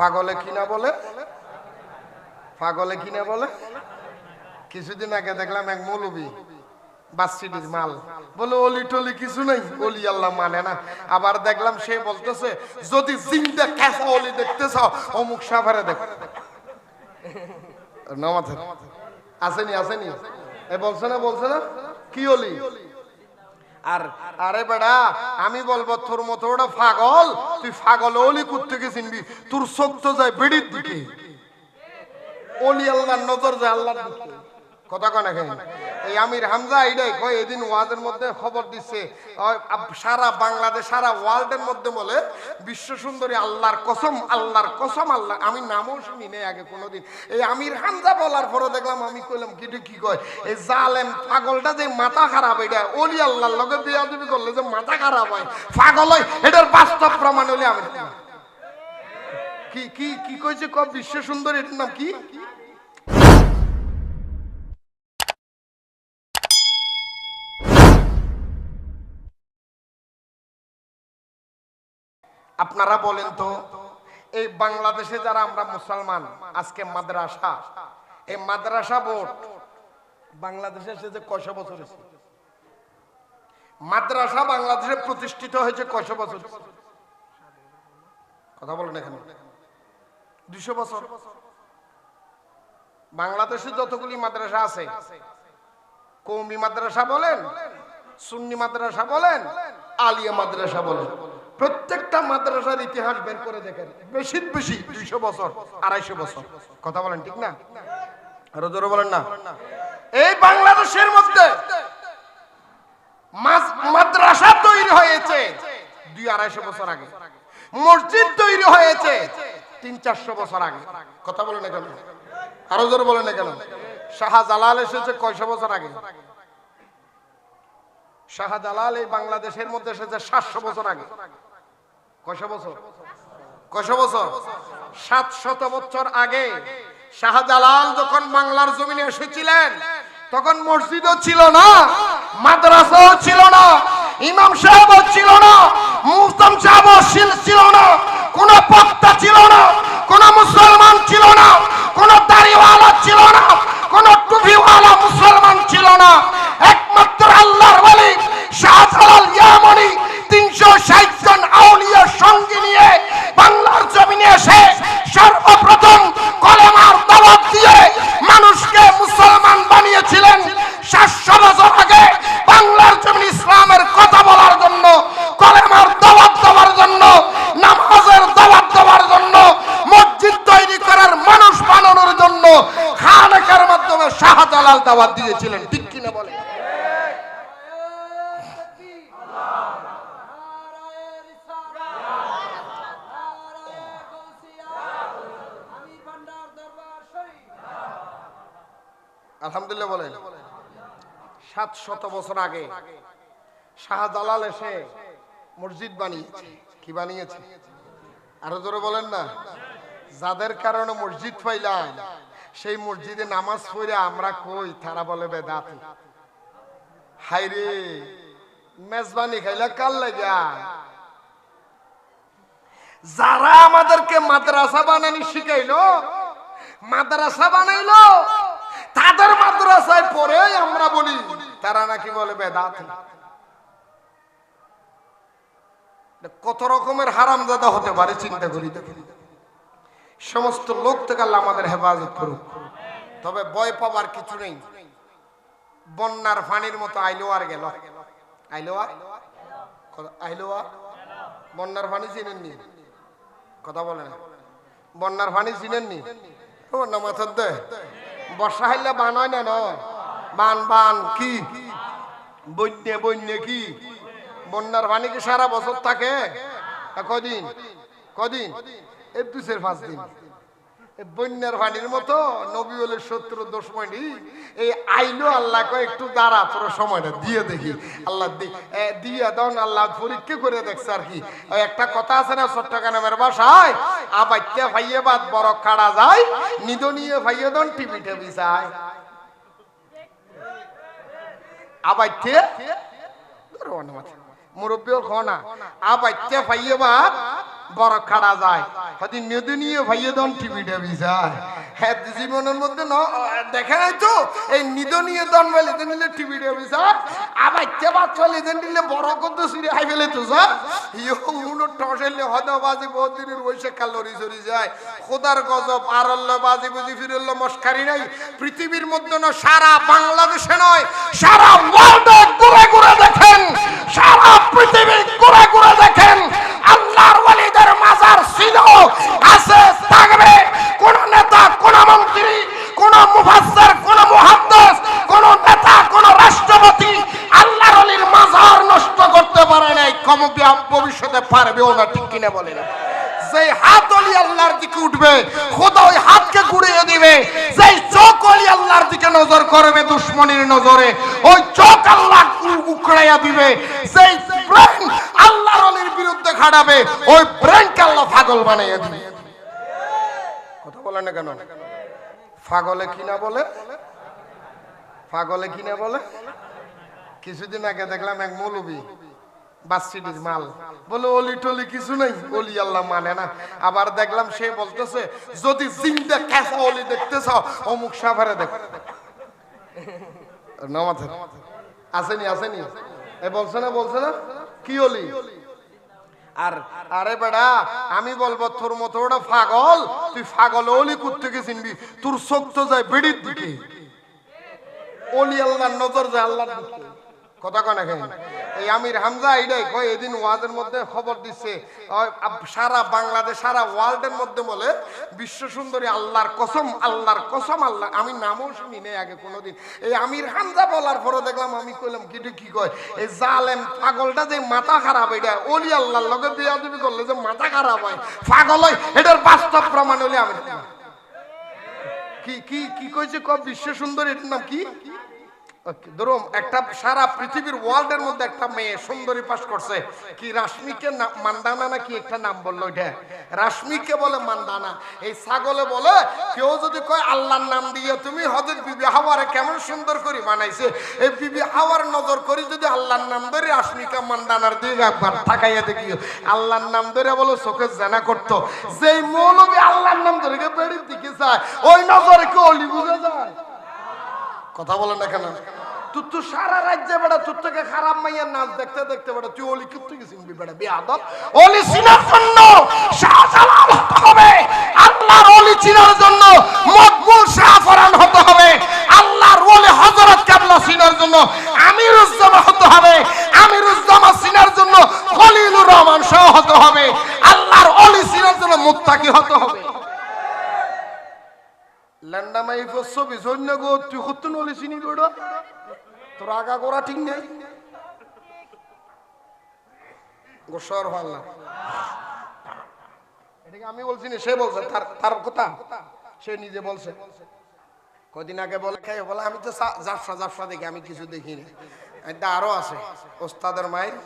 পাগলে কিনা বলে? পাগলে কিনা বলে? কিছুদিন আগে দেখলাম এক মৌলবী বাসিডির মাল। বলে, অলি টলি কিছু নাই, অলি আল্লাহ মানে না। আবার দেখলাম সে বলতেছে, যদি জিন্দা ক্যাসা অলি দেখতে চাও, অমুক সাভারে দেখ। নমাথে আসেনি আসেনি। এ বলছে না বলছে না? কি অলি? আর, আরে বেড়া, আমি বলব তোর মতো ওটা পাগল। তুই পাগল অলি করতে চিনবি? তোর চোখ তো যায় বেড়ির দিকে। অলি আল্লাহর নজর যায় আল্লাহর দিকে। কথা কনে? এই আমির হামজা এইটাই কয়, এদিন ওয়াজের মধ্যে খবর দিচ্ছে সারা বাংলাদেশ, সারা ওয়ার্ল্ডের মধ্যে বলে, বিশ্ব সুন্দরী আল্লাহর কসম আল্লাহর কসম, আল্লাহ, আমি নামও শুনি নাই আগে কোনোদিন। এই আমির হামজা বলার পরে দেখলাম, আমি কইলাম কি কি কয়? এই জালেম পাগলটা যে মাথা খারাপ এটা অলি আল্লাহর লগে বিয়া দিবি করলে যে মাথা খারাপ হয়, পাগল হয়, এটার বাস্তব প্রমাণ হলে আমি কি কি কি কইছে ক বিশ্ব সুন্দরী এটার নাম কি? আপনারা বলেন তো, এই বাংলাদেশে যারা আমরা মুসলমান, আজকে মাদ্রাসা, এই মাদ্রাসা বোর্ড বাংলাদেশে এসেছে কয়শো বছর হয়েছে? মাদ্রাসা বাংলাদেশে প্রতিষ্ঠিত হয়েছে কয়শো বছর? কথা বলেন এখানে। দুশো বছর। বাংলাদেশে যতগুলি মাদ্রাসা আছে, কৌমি মাদ্রাসা বলেন, সুন্নি মাদ্রাসা বলেন, আলিয়া মাদ্রাসা বলেন। প্রত্যেকটা মাদ্রাসার ইতিহাস বের করে দেখেন। বেশি বেশি দুইশো বছর, আড়াইশো বছর। কথা বলেন ঠিক না? আরও জোরে বলেন না? এই বাংলাদেশের মধ্যে মাদ্রাসা তৈরি হয়েছে দুই আড়াইশো বছর আগে। মসজিদ তৈরি হয়েছে তিন চারশো বছর আগে। কথা বলেন কেন? আরও জোরে বলেন কেন? শাহজালাল এসেছে কয়শো বছর আগে? শাহজালাল এই বাংলাদেশের মধ্যে এসেছে সাতশো বছর আগে। কয়শো বছর? কয়শো বছর? সাতশত বছর আগে শাহজালাল যখন বাংলার জমিনে এসেছিলেন, তখন মসজিদও ছিল না, মাদ্রাসাও ছিল না, ইমাম সাহেবও ছিল না মুফতাম সাহেবও ছিল- ছিল না, কোন বক্তা ছিল না কোন মুসলমান ছিল না কোন দাড়িওয়ালা ছিল না কোন টুপিওয়ালা মুসলমান ছিল না একমাত্র আল্লাহর ওয়ালি শাহজালাল ইয়ামনি তিনশো ষাট জন আউলিয়ার সঙ্গে নিয়ে বাংলার জমিনে এসে সর্বপ্রথম কলেমার দাওয়াত দিয়ে মানুষকে মুসলমান বানিয়েছিলেন সাতশো বছর আগে বাংলার জমিন ইসলামের কথা বলার জন্য কলেমার দাওয়াত দেওয়ার জন্য নামাজের দাওয়াত দেওয়ার জন্য মসজিদ তৈরি করার মানুষ বানানোর জন্য খানকার মাধ্যমে শাহজালাল দাওয়াত দিয়েছিলেন, ঠিক কিনা বলে আলহামদুলিল্লাহ বলেন। সাত শত বছর আগে শাহজালাল এসে মসজিদ বানিয়েছে। কি বানিয়েছে? আরও জোরে বলেন না। যাদের কারণে মসজিদ পাইলাম। সেই মসজিদে নামাজ পড়ে আমরা কই? তারা বলে, বেদাত। হাইরে মেজবানি কাল যারা আমাদেরকে মাদ্রাসা বানানি শিখাইলো, মাদ্রাসা বানাইলো, তাদের মাদ্রাসায় পড়ে আমরা বলি, তারা নাকি বলে, বেদাত। কত রকমের হারামজাদা হতে পারে, চিন্তা করি দেখুন। সমস্ত লোক থেকে আল্লাহ আমাদের হেফাজত করুক। তবে ভয় পাবার কিছু নেই। বন্যার ফানির মতো আইলো আর গেল। আইলো আইলো বন্যার ফানি চিনেননি? কথা বলে না। বন্যার ফানি চিনেননি? ও বর্ষা হাইলে বান হয় না নয় বান বান, কি? বন্যে বন্যে কি? বন্যার পানি কি সারা বছর থাকে? কদিন? কদিন? বন্যার পানির মতো নবী শত্রু দুশ্মনী এই আইলো আল্লাহ একটু দাঁড়া তোর সময়টা দিয়ে দেখি। আল্লাহ দিয়ে দন আল্লাহ পরীক্ষা করে দেখছে আর কি। একটা কথা আছে না, চট্টগ্রামের বাসায় আবাইতে ভাইয়ে বাদ বড় কাড়া যায় নিদনিয়ে ভাইয়ে দন টিভি টেবি যায়। আবাইতে ধরো অন্য মাথা। মুরব্বীও খনা আ বাইতে ফাইয়ে বাপ বড় খাড়া যায়। হয়তো নিয়ে ভাইয়ে দন টিভি টেবি যায়। হ্যাঁ জীবনের মধ্যে ন দেখে নাই তো এই নিদনীয় দন বলে তো নিলে টিভি টেবি যায় আবার বাদ চলে যে নিলে বড় কত সিরে হাই ফেলে তো যা ইয়ো উনো টসেলে হয়তো বাজি বহুত দিনের বসে কালোরি চড়ি যায়। খোদার গজব আরল্য বাজি বুঝি ফিরল্য মস্কারি নাই। পৃথিবীর মধ্যে না সারা বাংলাদেশে নয় সারা ওয়ার্ল্ডে ঘুরে ঘুরে দেখেন। সারা পৃথিবী ঘুরে ঘুরে দেখেন আল্লাহর ওয়ালিদের মাজার ছিল, আছে, থাকবে। কোন নেতা, কোন মন্ত্রী, কোন মুফাসসির, কোন মুহাদ্দিস, কোন নেতা, কোন রাষ্ট্রপতি আল্লাহর ওলির মাজার নষ্ট করতে পারে নাই। কম ভবিষ্যতে পারবেও না, ঠিক কিনা বলেন? যেই হাত অলি আল্লাহর দিকে উঠবে, খোদা ওই হাতকে গুড়িয়ে দিবে। যেই চোখ অলি আল্লাহর দিকে নজর করবে, দুশ্মনের নজরে, ওই চোখ আল্লাহ উকড়াইয়া দিবে। যেই ব্রেন আল্লাহর অলির বিরুদ্ধে খাটাবে, ওই ব্রেনকে আল্লাহ পাগল বানাইয়া দিবে। কথা বলে না কেন? পাগলে কি না বলে? পাগলে কি না বলে? কিছুদিন আগে দেখলাম এক মৌলবী, বাসিটির মাল। বলে, অলি টলি কিছু নেই, অলি আল্লাহ মানে না। আবার দেখলাম সে বলতেছে, যদি জিন্দা ক্যাসা অলি দেখতে চাও, অমুক সাভারে দেখ। নমাথে আসেনি আসেনি। এ বলছে না বলছে না? কি অলি আর, আরে বেড়া, আমি বলব তোর মতো ওটা ফাগল। তুই পাগল অলি করতে চিনবি? তোর চোখ তো যায় বেড়ির দিকে। ওলি আল্লাহর নজর যায় আল্লাহর দিকে। এই কয়, এদিন বাংলাদেশ বলে, বিশ্ব আল্লাহ, আমি নামও শুনি নাই আগে কোনোদিন। এই আমির হামজা বলার পরে দেখলাম, আমি কইলাম, কি কি কয়? এই জালেম পাগলটা যে মাথা খারাপ এটা অলি আল্লাহর লগে বিয়া দিবি করলে যে মাথা খারাপ হয়, পাগল হয়, এটার বাস্তব প্রমাণ হলে আমি কি কি কি কইছে ক বিশ্ব সুন্দরী এটার নাম কি? একটা সারা পৃথিবীর মধ্যে একটা মেয়ে সুন্দরী করছে। কি রাশ্মিকে মান্দানা না কি একটা নাম বলল রাশ্মিকে বলে মান্দানা। এই ছাগলে বলে, কেউ যদি কয়, আল্লাহর নাম দিয়ে তুমি বিবি হাওয়ারে কেমন সুন্দর করে এই বিবি হাওয়ার নজর করি যদি আল্লাহর নাম ধরে মান্দানার একবার তাকাইয়া দেখিও আল্লাহর নাম ধরে বলো, চোখে জানা করতো। যেই মৌলবী আল্লাহর নাম ধরে বেড়ির দিকে যায়, ওই নজরে বুঝে যায়? কথা বলে না কেন? তুই তো সারা রাজ্যে বেড়া তোর থেকে খারাপ মাইয়ার নাচ দেখতে দেখতে বেড়া, তুই অলি কিত্তু গেছিস বেড়া, বেয়াদব। অলি চিনার জন্য শাহজালাল হতে হবে। আল্লাহর অলি চিনার জন্য মকবুল শাহফরান হতে হবে। আল্লাহর অলি হযরত কাবলা চিনার জন্য আমিরুজ্জামা হতে হবে। আমিরুজ্জামা চিনার জন্য খলিলুর রহমান শাহ হতে হবে। আল্লাহর অলি চিনার জন্য মুত্তাকি হতে হবে। ল্যান্ডামাই ছবি, সৈন্য গো, তুই কত নলি চিনি গোড় তোর আগা গোড়া ঠিক নেই? গোসর হল্লা এটাকে আমি বলছি না, সে বলছে, তার তার কথা। সে নিজে বলছে। কদিন আগে বলে খাই বলে, আমি তো জাফসা জাফসা দেখি, আমি কিছু দেখি না আরও আছে। ওস্তাদের মায়ের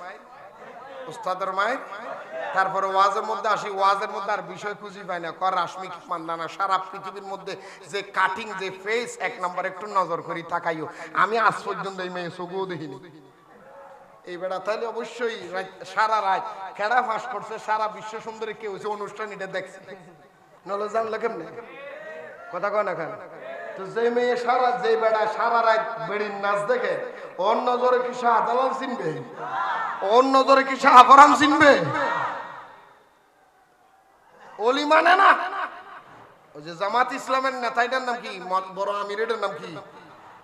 ওস্তাদের মায়ের তারপরে ওয়াজের মধ্যে আসি, ওয়াজের মধ্যে আর বিষয় খুঁজি পাই না। কর রাশমি মান্দানা সারা পৃথিবীর মধ্যে যে কাটিং যে ফেস এক নম্বর একটু নজর করি, তাকাইও। আমি আজ পর্যন্ত এই মেয়ে চোখও দেখিনি। এই বেড়া তাহলে অবশ্যই সারা রাত খেড়া ফাঁস করছে, সারা বিশ্ব সুন্দরী কেউ হচ্ছে অনুষ্ঠান এটা দেখছে। নলে জানলে কেমনে? কথা কয় না কেন? তো যে মেয়ে সারা, যে বেড়া সারা রাত বেড়ির নাচ দেখে, ওর নজরে কি শাহজালাল চিনবে? ওর নজরে কি শাহফরান চিনবে? অলি মানে না ওই যে জামাত ইসলামের নেতাইটার নাম কি বড় আমিরের নাম কি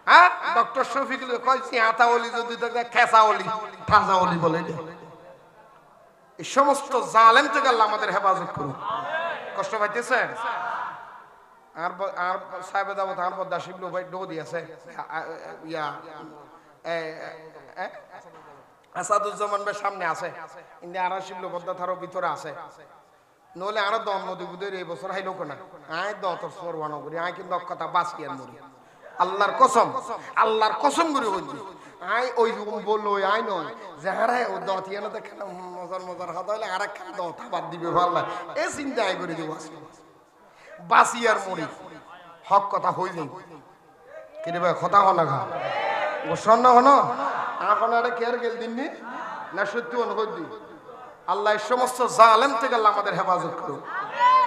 হ্যাঁ ডক্টর শফিকুল কয় সিয়াতা অলি যদি দেখে খেসা অলি ঠাসা অলি বলে। এই সমস্ত জালেম থেকে আল্লাহ আমাদের হেফাজত করুন কষ্ট পাইতেছেন আর আর সাহেব দাবত আর পদ্মা শিবলু ভাই আ- আ- ইয়া? আসাদুজ্জামান ভাই সামনে আছে ইন্দি আর শিবলু পদ্মা থারো ভিতরে আছে নলে আরও দম নদী বুদের এই বছর হাইলো কোনা? আয় দ, তোর সরওয়ানো করি, আয় কিন্তু কথা, বাঁচি আর মরি। আল্লাহর কসম আল্লাহর কসম করে হইছি আয় ওই বলল আয় নয়। যে হারায় ও দত ইয়ানো দেখে না মজার মজার হাত হইলে আর একটা দত আবার দিবে ভাল্লা এ চিন্তা আয় করে দিব বাঁচি আর মরি। হক কথা হই যাই। কিরে ভাই, কথা হনা খা। ও সন্ন হন? এখন আরে কেয়ার গেল দিননি না? সত্যি অনুভূত দিই আল্লাহ এই সমস্ত জালেম থেকে আল্লাহ আমাদের হেফাজত করুন।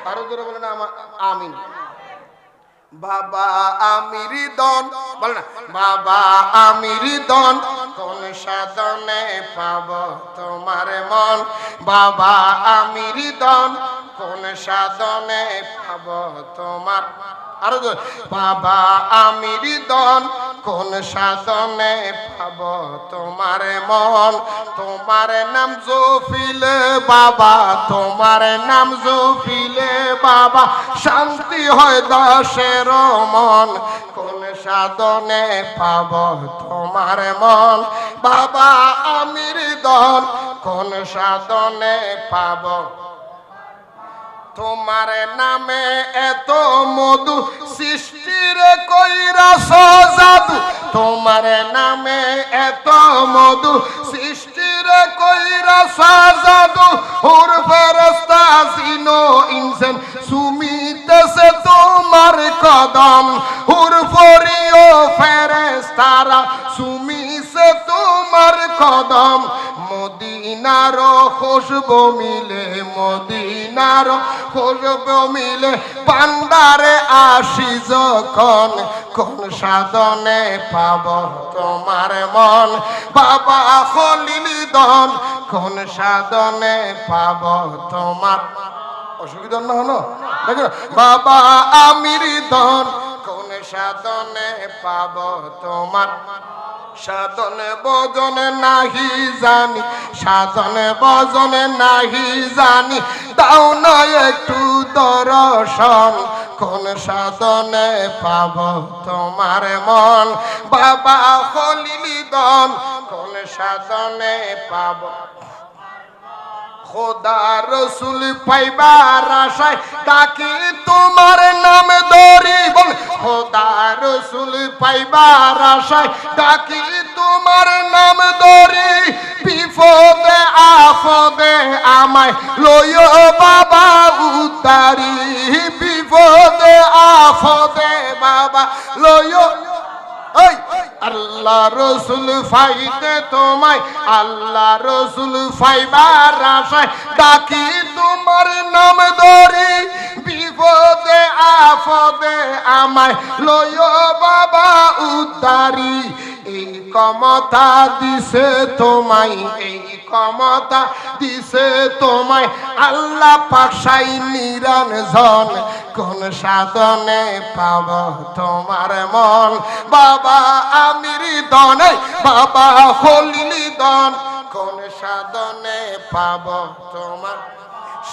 আরও জোরে বলেন আমা- আমিন। বাবা আমির দন বলে না। বাবা আমির দন কোন সাধনে পাব তোমার মন? বাবা আমির দন কোন সাধনে পাব তোমার আরও বাবা আমির দন কোন সাধনে পাব তোমার মন? তোমার নাম জফিলে বাবা, তোমার নাম জফিলে বাবা। শান্তি হয় দশের মন, কোন সাধনে পাব তোমার মন? বাবা আমির দন কোন সাধনে পাব তোমার নামে এত মধু সৃষ্টির কইরা সজাদু। তোমার নামে এত মধু সৃষ্টির কইরা সজাদু। হুর ফেরস্তা সিনো ইনসান সুমিতেছে তোমার কদম। হুর ফরিও ফেরেস্তারা সুমিছে তোমার কদম। মদিনার খুশবু মিলে, মদিনার খুশবু মিলে। পান্ডারে আসি যখন, কোন সাধনে পাব তোমার মন? বাবা খলিল দন, কোন সাধনে পাব তোমার? অসুবিধা না হলো? দেখো, বাবা আমির দন সাধনে পাব তোমার। সাধন বজন নাহি জানি, সাধন বজন নাহি জানি। দাও না একটু দর্শন, কোন সাধনে পাব তোমার মন। বাবা খলিলি দন, কোন সাধনে পাব খোদা রসুল পাইবার আশায় ডাকি তোমার নাম খোদা রসুল পাইবার আশায় ডাকি তোমার নাম ধরি, বিপদে আফদে আমায় লয় বাবা উদ্ধারি, বিপদে আফদে বাবা লয় আল্লাহ রসুল ফাইতে তোমায়, আল্লাহ রসুল ফাইবার আশায় ডাকি তোমার নাম ধরে। বিপদে আফদে আমায় লয় বাবা উদ্ধারি। এই ক্ষমতা দিছে তোমায়, এই ক্ষমতা দিছে তোমায়। আল্লাহ পাশাই নিরঞ্জন কোন সাধনে পাব তোমার মন। বাবা আমির দনে বাবা হলিলি দন কোন সাধনে পাব তোমার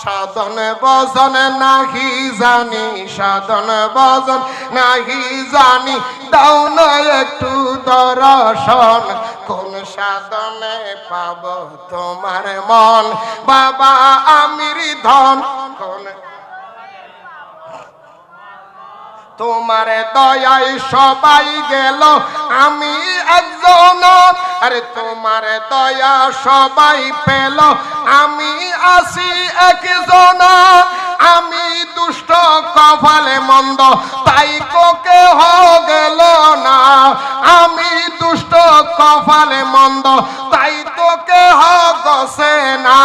সাধন বজন নাহি জানি, সাধন বজন নাহি জানি। দাও না একটু দর্শন, কোন সাধনে পাব তোমার মন? বাবা আমির ধন, কোন তোমার দয়ায় সবাই গেল, আমি একজন। আরে তোমার দয়া সবাই পেল, আমি আসি একজন। আমি দুষ্ট, কপালে মন্দ, তাই কোকে গেল না। আমি দুষ্ট, কপালে মন্দ, তাই তোকে হগসে না।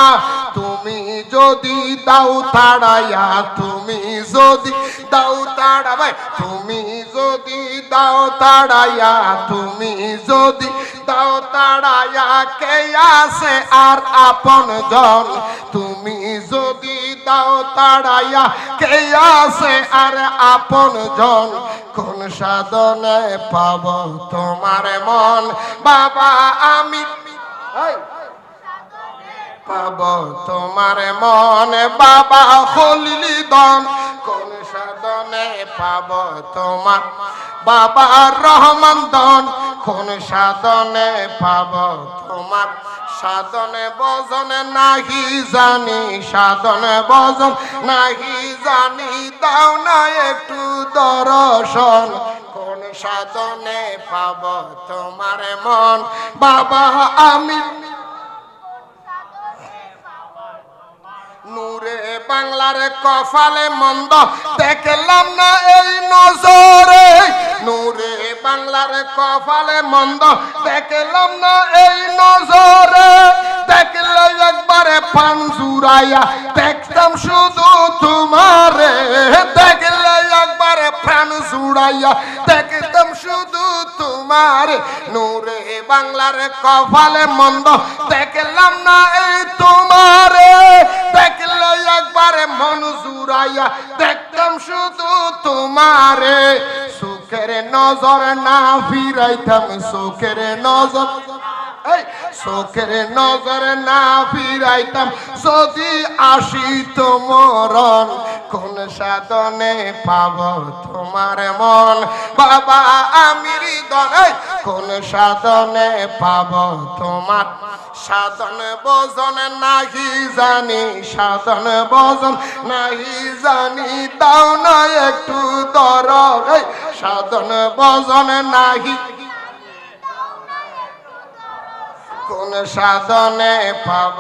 তুমি যদি দাও তাড়াইয়া তুমি যদি দাও তাড়াবাই তুমি যদি দাও তাড়াইয়া তুমি যদি দাও তাড়াইয়া কে আছে আর আপন জন? তুমি যদি দাও তাড়াইয়া কে আছে আর আপন জন? কোন সাধনে পাব তোমার মন? বাবা আমি এই, পাব তোমার মনে বাবা হলিলি দন। কোন সাধনে পাব তোমার বাবা রহমান দন। কোন সাধনে পাব তোমার সাধনে বজনে নাহি জানি, সাধনে বজন নাহি জানি, দাও না একটু দর্শন। কোন সাধনে পাব তোমার মন বাবা আমি নূরে বাংলার কফালে মন্দ দেখলাম না এই নজরে। নূরে বাংলার কফালে মন্দ দেখলাম না এই নজরে। দেখলে একবারে পান জুড়াইয়া দেখতাম শুধু তোমারে। দেখলে একবারে প্রাণ জুড়াইয়া দেখতাম শুধু তোমার। নূরে বাংলার কপালে মন্দ দেখলাম না এই তোমারে। দেখলে একবারে মন জুড়াইয়া দেখতাম শুধু তোমারে। সুখের নজর না ফিরাইতাম সুখের নজর এই চোখের নজর না ফিরাইতাম, যদি আসিত মরণ, কোন সাধনে পাব তোমার মন? বাবা, আমি কোন সাধনে পাব তোমার? সাধন বজন নাহি জানি, সাধন বজন নাহি জানি, দাও না একটু দর সাধন বজন নাহি কোন সাধনে পাব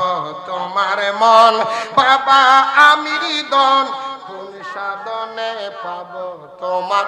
তোমার মন? বাবা আমি দন কোন সাধনে পাব তোমার